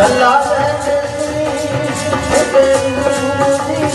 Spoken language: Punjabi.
ਕੱਲਾ ਰਹਿੰਦੀ ਤੇਰੀ ਦੀ